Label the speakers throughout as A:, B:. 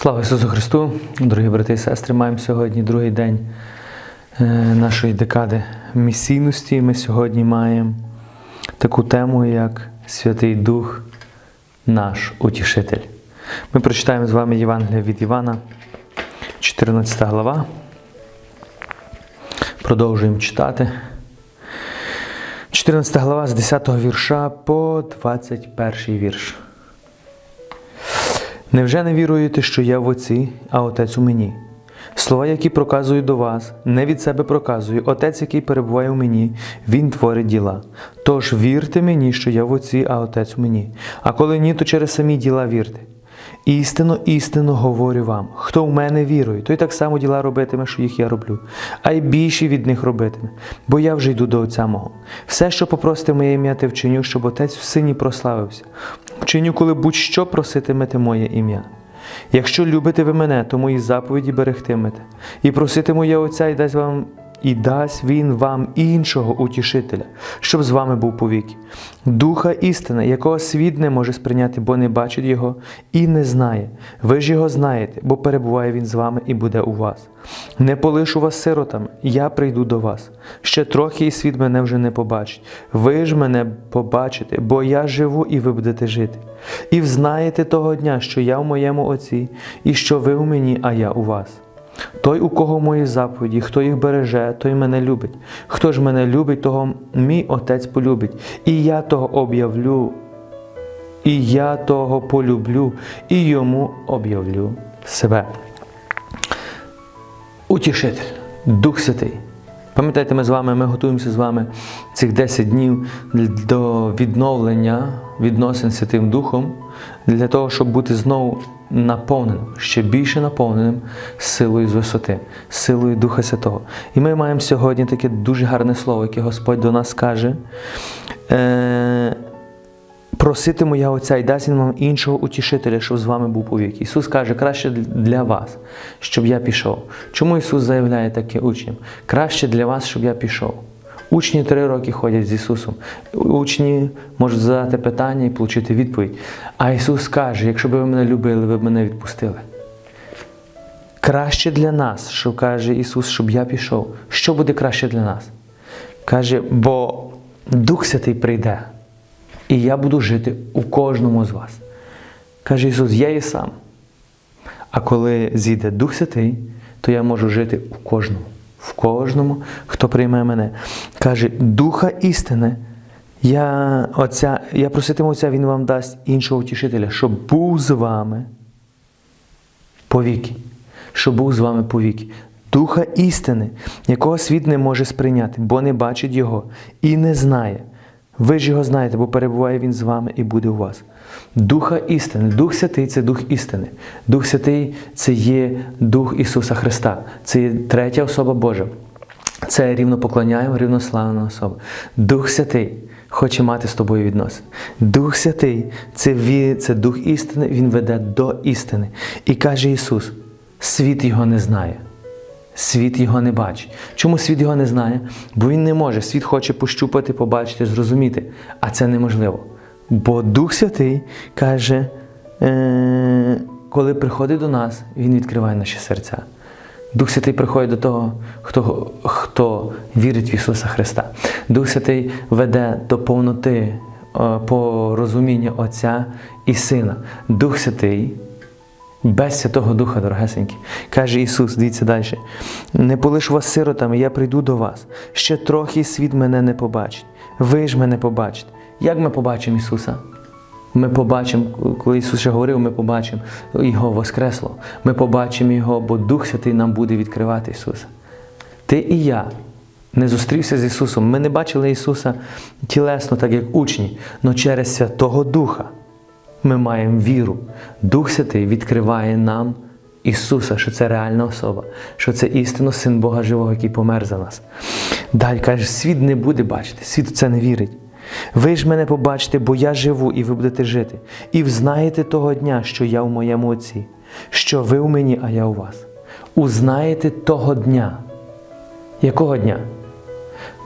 A: Слава Ісусу Христу! Дорогі брати і сестри, маємо сьогодні другий день е, нашої декади місійності. Ми сьогодні маємо таку тему, як Святий Дух, наш Утішитель. Ми прочитаємо з вами Євангелія від Івана, 14 глава. Продовжуємо читати. 14 глава з 10 вірша по 21 вірш. Невже не віруєте, що я в Отці, а Отець у мені? Слова, які проказую до вас, не від себе проказую. Отець, який перебуває у мені, Він творить діла. Тож вірте мені, що я в Отці, а Отець у мені. А коли ні, то через самі діла вірте. Істинно, істинно говорю вам, хто в мене вірує, той так само діла робитиме, що їх я роблю, а й більші від них робитиме, бо я вже йду до Отця мого. Все, що попросите моє ім'я, те вчиню, щоб Отець в сині прославився. Вчиню, коли будь-що проситимете моє ім'я. Якщо любите ви мене, то мої заповіді берегтимете, і проситиму я Отця, і дасть вам і дасть він вам іншого утішителя, щоб з вами був повіки. Духа істини, якого світ не може сприйняти, бо не бачить його і не знає. Ви ж його знаєте, бо перебуває він з вами і буде у вас. Не полишу вас сиротами, я прийду до вас. Ще трохи і світ мене вже не побачить. Ви ж мене побачите, бо я живу і ви будете жити. І взнаєте того дня, що я в моєму Отці, і що ви у мені, а я у вас. Той, у кого мої заповіді, хто їх береже, той мене любить. Хто ж мене любить, того мій Отець полюбить. І я того об'явлю, і я того полюблю, і йому об'явлю себе. Утішитель, Дух Святий. Пам'ятаєте, ми з вами, ми готуємося з вами цих 10 днів до відновлення відносин з Святим Духом, для того, щоб бути знову наповненим, ще більше наповненим силою з висоти, силою Духа Святого. І ми маємо сьогодні таке дуже гарне слово, яке Господь до нас каже. Е- Проситиму я Отця і дасть він вам іншого утішителя, щоб з вами був повік. Ісус каже, краще для вас, щоб я пішов. Чому Ісус заявляє таке учням? Краще для вас, щоб я пішов. Учні три роки ходять з Ісусом. Учні можуть задати питання і отримати відповідь. А Ісус каже, якщо б ви мене любили, ви б мене відпустили. Краще для нас, що каже Ісус, щоб я пішов. Що буде краще для нас? Каже, бо Дух Святий прийде. І я буду жити у кожному з вас. Каже Ісус, я і сам. А коли зійде Дух Святий, то я можу жити у кожному, в кожному, хто прийме мене. Каже, Духа істини, я, отця, я проситиму Отця, Він вам дасть іншого утішителя, щоб був з вами повіки. Щоб був з вами повіки. Духа істини, якого світ не може сприйняти, бо не бачить Його і не знає. Ви ж його знаєте, бо перебуває він з вами і буде у вас. Духа істини, Дух Святий це Дух істини. Дух Святий це є Дух Ісуса Христа, це є третя особа Божа. Це рівнопоклоняємо, рівнославна особа. Дух Святий хоче мати з тобою відносини. Дух Святий це, ві- це Дух істини, Він веде до істини. І каже Ісус: світ його не знає. Світ його не бачить. Чому світ його не знає? Бо він не може. Світ хоче пощупати, побачити, зрозуміти. А це неможливо. Бо Дух Святий каже, е- коли приходить до нас, Він відкриває наші серця. Дух Святий приходить до того, хто, хто вірить в Ісуса Христа. Дух Святий веде до повноти е, по розуміння Отця і Сина. Дух Святий без Святого Духа, дорогесенькі. Каже Ісус, дивіться далі. Не полишу вас сиротами, я прийду до вас. Ще трохи світ мене не побачить. Ви ж мене побачите. Як ми побачимо Ісуса? Ми побачимо, коли Ісус ще говорив, ми побачимо Його Воскресло. Ми побачимо Його, бо Дух Святий нам буде відкривати Ісуса. Ти і я не зустрівся з Ісусом. Ми не бачили Ісуса тілесно, так як учні, але через Святого Духа ми маємо віру. Дух Святий відкриває нам Ісуса, що це реальна особа, що це істинно Син Бога Живого, який помер за нас. Далі каже, світ не буде бачити, світ в це не вірить. Ви ж мене побачите, бо я живу, і ви будете жити. І взнаєте того дня, що я у моєму Отці, що ви у мені, а я у вас. Узнаєте того дня. Якого дня?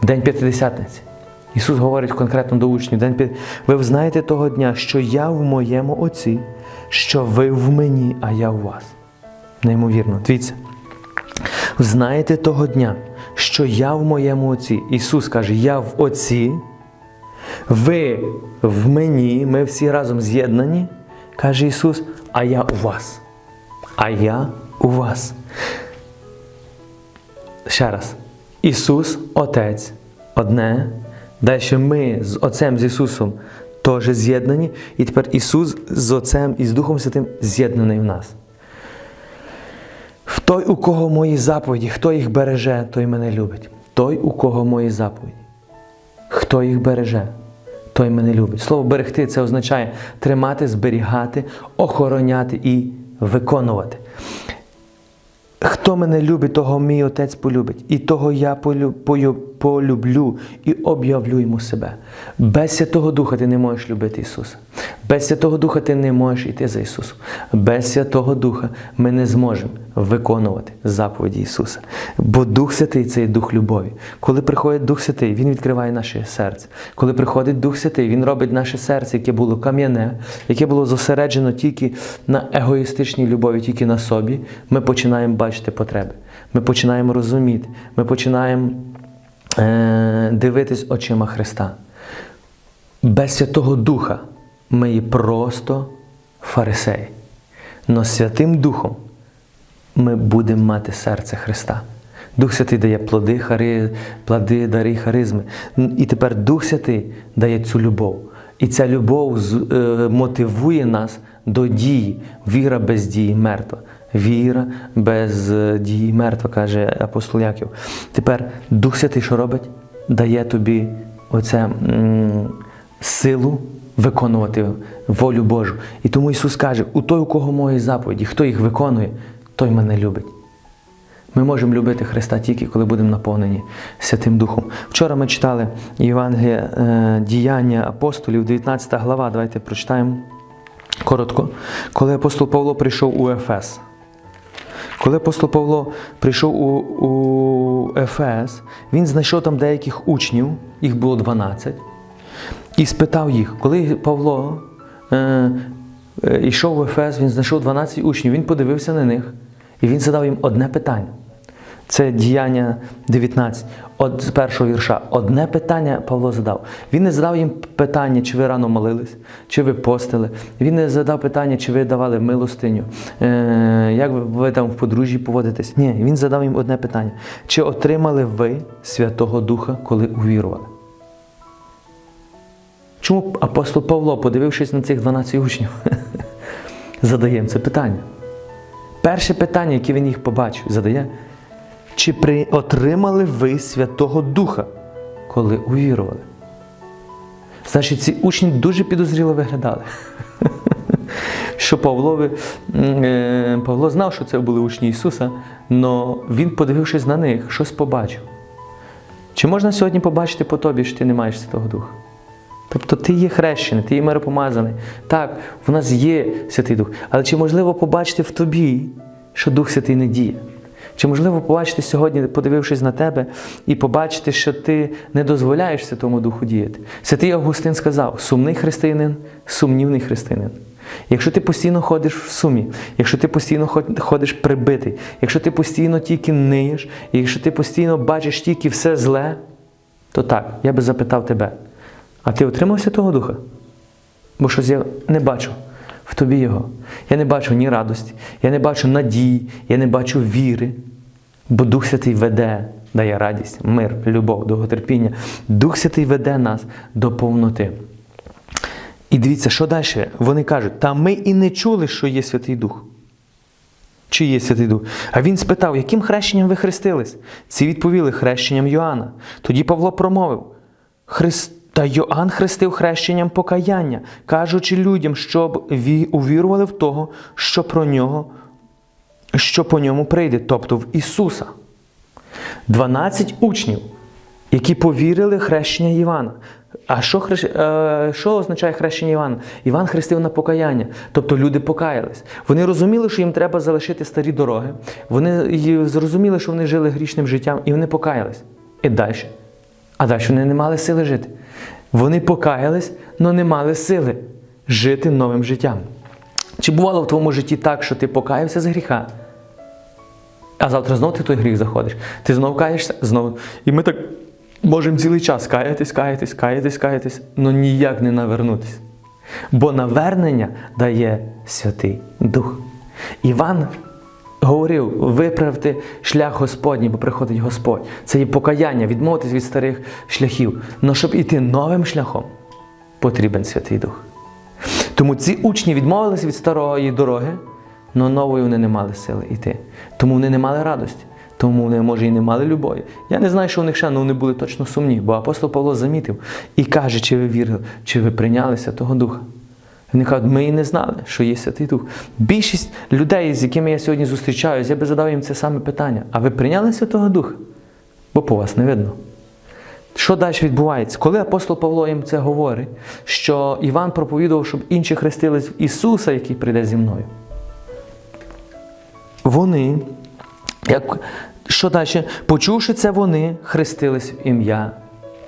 A: День П'ятидесятниці. Ісус говорить конкретно до учнів, День ви знаєте того дня, що я в моєму Отці, що ви в мені, а я у вас. Неймовірно. Дивіться. Знаєте того дня, що я в моєму Отці. Ісус каже, я в Отці, ви в мені, ми всі разом з'єднані, каже Ісус, а я у вас. А я у вас. Ще раз. Ісус, Отець, одне. Далі ми з Отцем, з Ісусом теж з'єднані. І тепер Ісус з Отцем і з Духом Святим з'єднаний в нас. В той, у кого мої заповіді, хто їх береже, той мене любить. Той, у кого мої заповіді. Хто їх береже, той мене любить. Слово берегти це означає тримати, зберігати, охороняти і виконувати. Хто мене любить, того мій отець полюбить, і того я полю- полюблю і об'явлю йому себе. Без Святого Духа ти не можеш любити Ісуса. Без Святого Духа ти не можеш йти за Ісусом. Без Святого Духа ми не зможемо виконувати заповіді Ісуса. Бо Дух Святий це є Дух любові. Коли приходить Дух Святий, Він відкриває наше серце. Коли приходить Дух Святий, Він робить наше серце, яке було кам'яне, яке було зосереджено тільки на егоїстичній любові, тільки на собі, ми починаємо бачити потреби. Ми починаємо розуміти, ми починаємо е- дивитись очима Христа. Без Святого Духа ми є просто фарисеї. Но Святим Духом ми будемо мати серце Христа. Дух Святий дає плоди, хари, плоди, дари, харизми. І тепер Дух Святий дає цю любов. І ця любов е, мотивує нас до дії. Віра без дії мертва. Віра без е, дії мертва, каже апостол Яків. Тепер Дух Святий що робить? Дає тобі оце м, силу виконувати волю Божу. І тому Ісус каже: у той, у кого мої заповіді, хто їх виконує, той мене любить. Ми можемо любити Христа тільки, коли будемо наповнені Святим Духом. Вчора ми читали Євангелія е, діяння апостолів, 19 глава. Давайте прочитаємо коротко. Коли апостол Павло прийшов у Ефес. Коли апостол Павло прийшов у, у Ефес, він знайшов там деяких учнів, їх було 12, і спитав їх, коли Павло е, е, йшов в Ефес, він знайшов 12 учнів, він подивився на них і він задав їм одне питання. Це діяння 19, от з першого вірша. Одне питання Павло задав. Він не задав їм питання, чи ви рано молились, чи ви постили. Він не задав питання, чи ви давали милостиню, е, як ви, там в подружжі поводитесь. Ні, він задав їм одне питання: чи отримали ви Святого Духа, коли увірували? Чому апостол Павло, подивившись на цих 12 учнів, задає їм це питання? Перше питання, яке він їх побачив, задає, чи отримали ви Святого Духа, коли увірували? Значить, ці учні дуже підозріло виглядали. Що Павлові, м, е, Павло знав, що це були учні Ісуса, але він, подивившись на них, щось побачив. Чи можна сьогодні побачити по тобі, що ти не маєш Святого Духа? Тобто ти є хрещений, ти є миропомазаний. Так, в нас є Святий Дух. Але чи можливо побачити в тобі, що Дух Святий не діє? Чи можливо побачити сьогодні, подивившись на тебе, і побачити, що ти не дозволяєш Святому Духу діяти? Святий Августин сказав: сумний християнин, сумнівний християнин. Якщо ти постійно ходиш в сумі, якщо ти постійно ходиш прибитий, якщо ти постійно тільки ниєш, якщо ти постійно бачиш тільки все зле, то так, я би запитав тебе, а ти отримав Святого Духа? Бо щось я не бачу в тобі його. Я не бачу ні радості, я не бачу надії, я не бачу віри. Бо Дух Святий веде, дає радість, мир, любов, довготерпіння. Дух Святий веде нас до повноти. І дивіться, що далі? Вони кажуть, та ми і не чули, що є Святий Дух. Чи є Святий Дух? А він спитав, яким хрещенням ви хрестились? Ці відповіли хрещенням Йоанна. Тоді Павло промовив: Христ... Та Йоанн хрестив хрещенням покаяння, кажучи людям, щоб ві- увірували в того, що про нього, що по ньому прийде, тобто в Ісуса. 12 учнів, які повірили хрещення Івана. А що, хрещ... е, що означає хрещення Івана? Іван хрестив на покаяння, тобто люди покаялись. Вони розуміли, що їм треба залишити старі дороги. Вони зрозуміли, що вони жили грішним життям, і вони покаялись. І далі. А далі вони не мали сили жити. Вони покаялись, але не мали сили жити новим життям. Чи бувало в твоєму житті так, що ти покаявся з гріха, А завтра знову ти в той гріх заходиш. Ти знову каєшся, знову. І ми так можемо цілий час каятись, каятись, каятись, каятись, але ніяк не навернутись. Бо навернення дає Святий Дух. Іван говорив: виправте шлях Господній, бо приходить Господь. Це є покаяння, відмовитись від старих шляхів. Але щоб іти новим шляхом, потрібен Святий Дух. Тому ці учні відмовились від старої дороги, але нової вони не мали сили йти. Тому вони не мали радості. Тому вони, може, і не мали любові. Я не знаю, що у них ще, але вони були точно сумні, бо апостол Павло замітив і каже, чи ви вірили, чи ви прийняли Святого Духа. Вони кажуть, ми і не знали, що є Святий Дух. Більшість людей, з якими я сьогодні зустрічаюсь, я би задав їм це саме питання. А ви прийняли Святого Духа? Бо по вас не видно. Що далі відбувається? Коли апостол Павло їм це говорить, що Іван проповідував, щоб інші хрестились в Ісуса, який прийде зі мною. Вони, як, що далі? Почувши це, вони хрестились в ім'я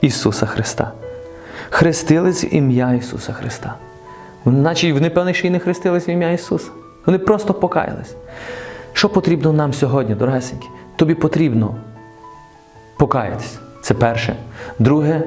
A: Ісуса Христа. Хрестились в ім'я Ісуса Христа. Наче вони, певне, ще й не хрестились в ім'я Ісуса. Вони просто покаялись. Що потрібно нам сьогодні, дорогесенькі? Тобі потрібно покаятись. Це перше. Друге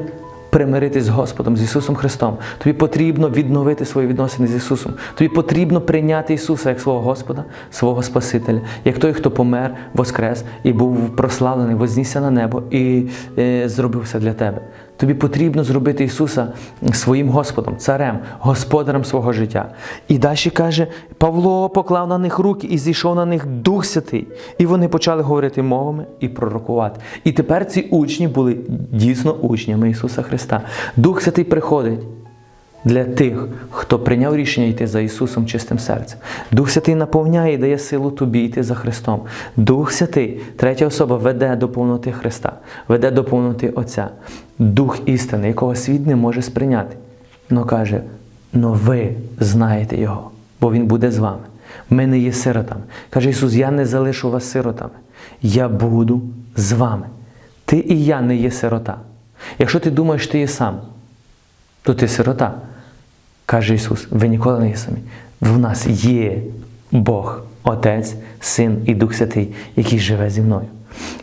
A: примиритись з Господом, з Ісусом Христом. Тобі потрібно відновити свої відносини з Ісусом. Тобі потрібно прийняти Ісуса як свого Господа, свого Спасителя, як той, хто помер, воскрес і був прославлений, вознісся на небо і е, зробив для тебе. Тобі потрібно зробити Ісуса своїм Господом, царем, господарем свого життя. І далі каже, Павло поклав на них руки і зійшов на них Дух Святий. І вони почали говорити мовами і пророкувати. І тепер ці учні були дійсно учнями Ісуса Христа. Дух Святий приходить для тих, хто прийняв рішення йти за Ісусом чистим серцем. Дух Святий наповняє і дає силу тобі йти за Христом. Дух Святий, третя особа, веде до повноти Христа, веде до повноти Отця. Дух істини, якого світ не може сприйняти. Но каже: но ви знаєте Його, бо Він буде з вами. Ми не є сиротами. Каже Ісус: Я не залишу вас сиротами. Я буду з вами. Ти і я не є сирота. Якщо ти думаєш, ти є сам, то ти сирота. Каже Ісус, ви ніколи не є самі. В нас є Бог, Отець, Син і Дух Святий, який живе зі мною.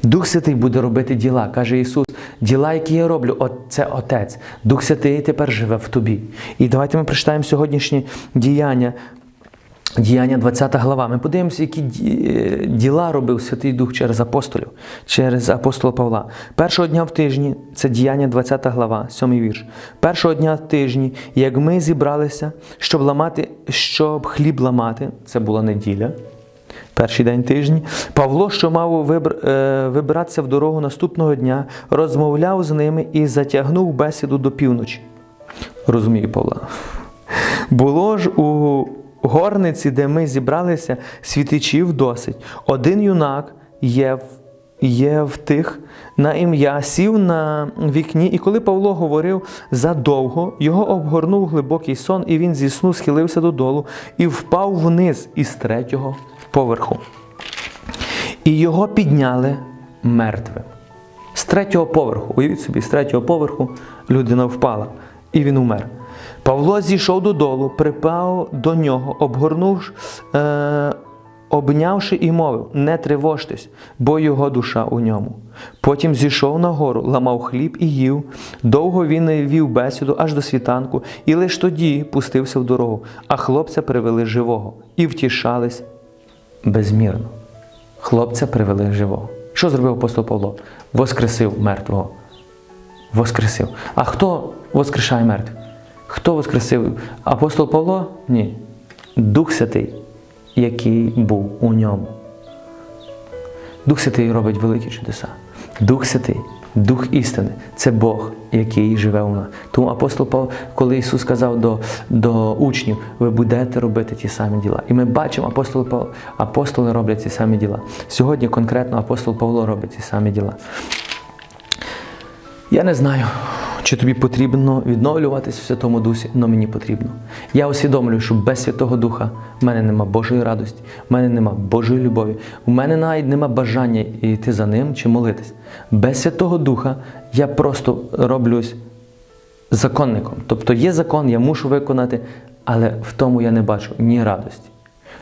A: Дух Святий буде робити діла, каже Ісус. Діла, які я роблю, це Отець. Дух Святий тепер живе в тобі. І давайте ми прочитаємо сьогоднішні діяння. Діяння 20 глава. Ми подивимося, які діла робив Святий Дух через апостолів, через апостола Павла. Першого дня в тижні, це діяння 20 глава, 7 вірш. Першого дня в тижні, як ми зібралися, щоб ламати, щоб хліб ламати, це була неділя. Перший день тижні, Павло, що мав вибр- е, вибиратися в дорогу наступного дня, розмовляв з ними і затягнув бесіду до півночі. Розумію, Павла. Було ж у горниці, де ми зібралися, світичів досить. Один юнак є в, є в тих на ім'я, сів на вікні, і коли Павло говорив задовго, його обгорнув глибокий сон, і він зі сну схилився додолу і впав вниз із третього поверху. І його підняли мертвим. З третього поверху, уявіть собі, з третього поверху людина впала, і він умер. Павло зійшов додолу, припав до нього, обгорнув, е, обнявши і мовив: Не тривожтесь, бо його душа у ньому. Потім зійшов нагору, ламав хліб і їв. Довго він вів бесіду аж до світанку, і лише тоді пустився в дорогу, а хлопця привели живого і втішались безмірно. Хлопця привели живого. Що зробив апостол Павло? Воскресив мертвого. Воскресив. А хто воскрешає мертвих? Хто воскресив? Апостол Павло? Ні. Дух Святий, який був у ньому. Дух Святий робить великі чудеса. Дух Святий, Дух істини це Бог, який живе у нас. Тому апостол Павло, коли Ісус сказав до, до учнів, ви будете робити ті самі діла. І ми бачимо, апостол Павло, апостоли роблять ці самі діла. Сьогодні конкретно апостол Павло робить ці самі діла. Я не знаю, чи тобі потрібно відновлюватись в Святому Дусі, але мені потрібно. Я усвідомлюю, що без Святого Духа в мене нема Божої радості, в мене нема Божої любові, у мене навіть нема бажання йти за ним чи молитись. Без Святого Духа я просто роблюсь законником. Тобто є закон, я мушу виконати, але в тому я не бачу ні радості.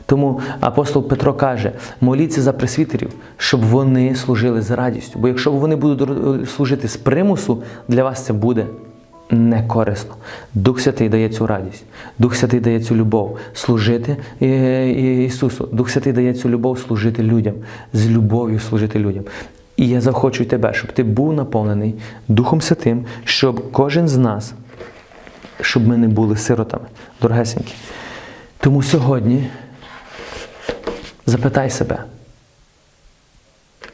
A: Тому апостол Петро каже: моліться за пресвітерів, щоб вони служили з радістю. Бо якщо вони будуть служити з примусу, для вас це буде не корисно. Дух Святий дає цю радість, Дух Святий дає цю любов служити е, Ісусу. Дух Святий дає цю любов служити людям, з любов'ю служити людям. І я захочу тебе, щоб ти був наповнений Духом Святим, щоб кожен з нас, щоб ми не були сиротами, дорогесенькі. Тому сьогодні запитай себе,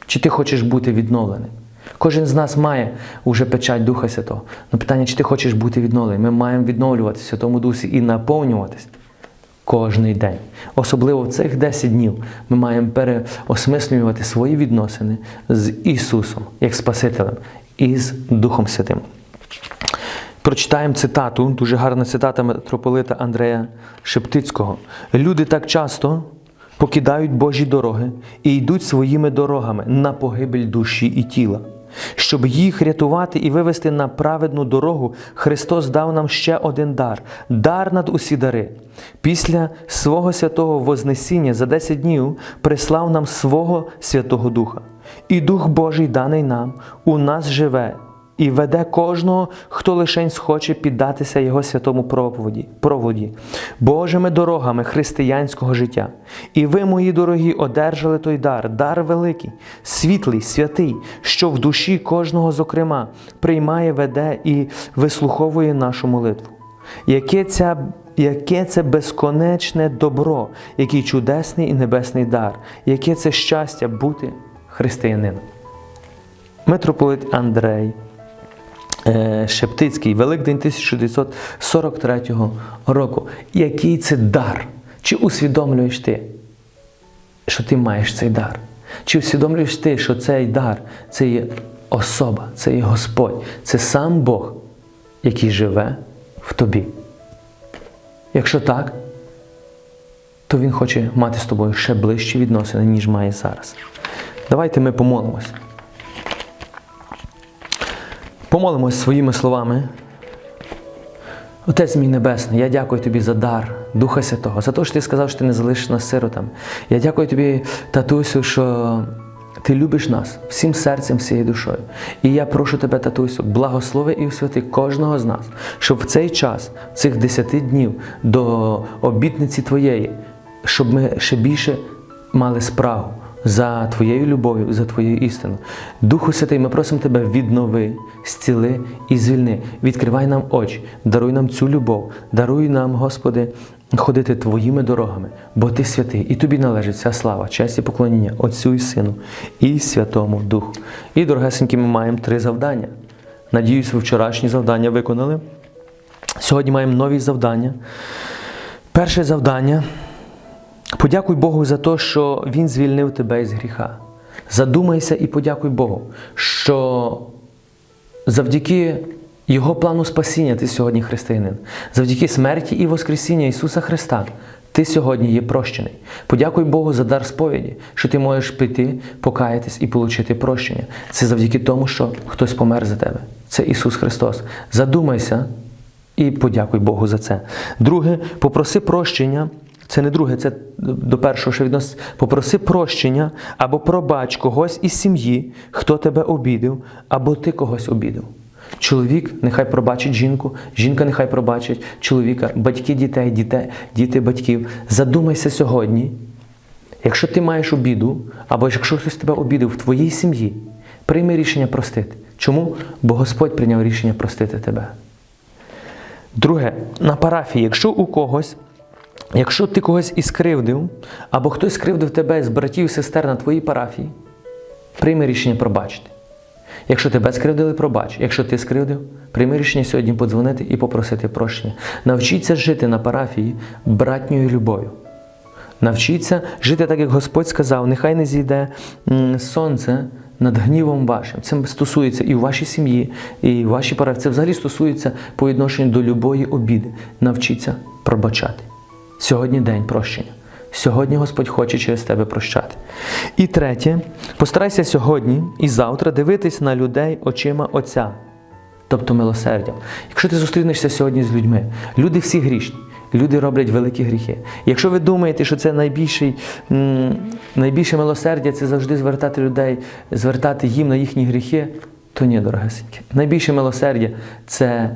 A: чи ти хочеш бути відновленим? Кожен з нас має уже печать Духа Святого. Но питання, чи ти хочеш бути відновленим? Ми маємо відновлюватися в Святому Дусі і наповнюватись кожний день. Особливо в цих 10 днів ми маємо переосмислювати свої відносини з Ісусом, як Спасителем, і з Духом Святим. Прочитаємо цитату, дуже гарна цитата митрополита Андрея Шептицького. Люди так часто покидають Божі дороги і йдуть своїми дорогами на погибель душі і тіла. Щоб їх рятувати і вивести на праведну дорогу, Христос дав нам ще один дар дар над усі дари. Після свого святого Вознесіння за 10 днів прислав нам свого Святого Духа. І Дух Божий, даний нам, у нас живе і веде кожного, хто лишень схоче піддатися Його святому проповіді, проводі, Божими дорогами християнського життя. І ви, мої дорогі, одержали той дар, дар великий, світлий, святий, що в душі кожного, зокрема, приймає, веде і вислуховує нашу молитву. Яке ця Яке це безконечне добро, який чудесний і небесний дар, яке це щастя бути християнином. Митрополит Андрей Шептицький, Великдень 1943 року. Який це дар? Чи усвідомлюєш ти, що ти маєш цей дар? Чи усвідомлюєш ти, що цей дар це є особа, це є Господь, це сам Бог, який живе в тобі? Якщо так, то Він хоче мати з тобою ще ближчі відносини, ніж має зараз. Давайте ми помолимось. Помолимось своїми словами. Отець мій Небесний, я дякую тобі за дар Духа Святого, за те, що ти сказав, що ти не залишиш нас сиротами. Я дякую тобі, татусю, що ти любиш нас всім серцем, всією душою. І я прошу тебе, татусю, благослови і освяти кожного з нас, щоб в цей час, цих десяти днів до обітниці Твоєї, щоб ми ще більше мали справу за Твоєю любов'ю, за Твоєю істиною. Духу Святий, ми просимо Тебе, віднови, зціли і звільни. Відкривай нам очі, даруй нам цю любов, даруй нам, Господи, ходити Твоїми дорогами, бо Ти святий, і Тобі належить вся слава, честь і поклоніння Отцю і Сину і Святому Духу. І, дорогесенькі, ми маємо три завдання. Надіюсь, ви вчорашні завдання виконали. Сьогодні маємо нові завдання. Перше завдання Подякуй Богу за те, що Він звільнив тебе із гріха. Задумайся і подякуй Богу, що завдяки Його плану спасіння ти сьогодні християнин, завдяки смерті і Воскресіння Ісуса Христа. Ти сьогодні є прощений. Подякуй Богу за дар сповіді, що ти можеш піти, покаятись і отримати прощення. Це завдяки тому, що хтось помер за тебе. Це Ісус Христос. Задумайся і подякуй Богу за це. Друге, попроси прощення. Це не друге, це до першого, що відноситься. Попроси прощення або пробач когось із сім'ї, хто тебе обідав, або ти когось обідав. Чоловік нехай пробачить жінку, жінка нехай пробачить чоловіка, батьки дітей, дітей, діти батьків. Задумайся сьогодні, якщо ти маєш обіду, або якщо хтось тебе обідав в твоїй сім'ї, прийми рішення простити. Чому? Бо Господь прийняв рішення простити тебе. Друге, на парафії, якщо у когось Якщо ти когось і скривдив, або хтось скривдив тебе з братів і сестер на твоїй парафії, прийми рішення пробачити. Якщо тебе скривдили, пробач. Якщо ти скривдив, прийми рішення сьогодні подзвонити і попросити прощення. Навчіться жити на парафії братньою любов'ю. Навчіться жити так, як Господь сказав, нехай не зійде сонце над гнівом вашим. Це стосується і в вашій сім'ї, і в вашій парафії. Це взагалі стосується по відношенню до любої обіди. Навчіться пробачати. Сьогодні день прощення. Сьогодні Господь хоче через тебе прощати. І третє, постарайся сьогодні і завтра дивитись на людей очима Отця, тобто милосердям. Якщо ти зустрінешся сьогодні з людьми, люди всі грішні, люди роблять великі гріхи. Якщо ви думаєте, що це найбільший, найбільше милосердя це завжди звертати людей, звертати їм на їхні гріхи, то ні, дорогесенькі. Найбільше милосердя це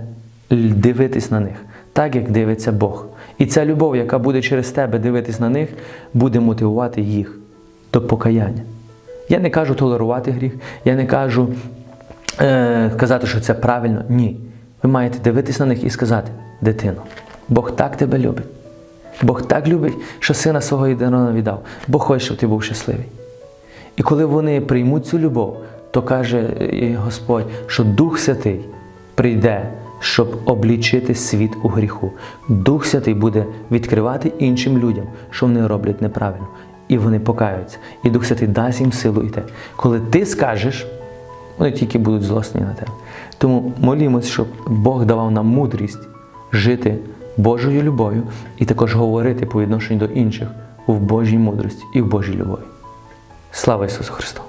A: дивитись на них, так як дивиться Бог. І ця любов, яка буде через тебе дивитись на них, буде мотивувати їх до покаяння. Я не кажу толерувати гріх, я не кажу е, казати, що це правильно. Ні. Ви маєте дивитись на них і сказати: дитино, Бог так тебе любить. Бог так любить, що сина свого єдиного віддав. Бог хоче, щоб ти був щасливий. І коли вони приймуть цю любов, то каже е, Господь, що Дух Святий прийде, щоб облічити світ у гріху. Дух Святий буде відкривати іншим людям, що вони роблять неправильно. І вони покаються. І Дух Святий дасть їм силу йти. Коли ти скажеш, вони тільки будуть злосні на тебе. Тому молімось, щоб Бог давав нам мудрість жити Божою любов'ю і також говорити по відношенню до інших в Божій мудрості і в Божій любові. Слава Ісусу Христу!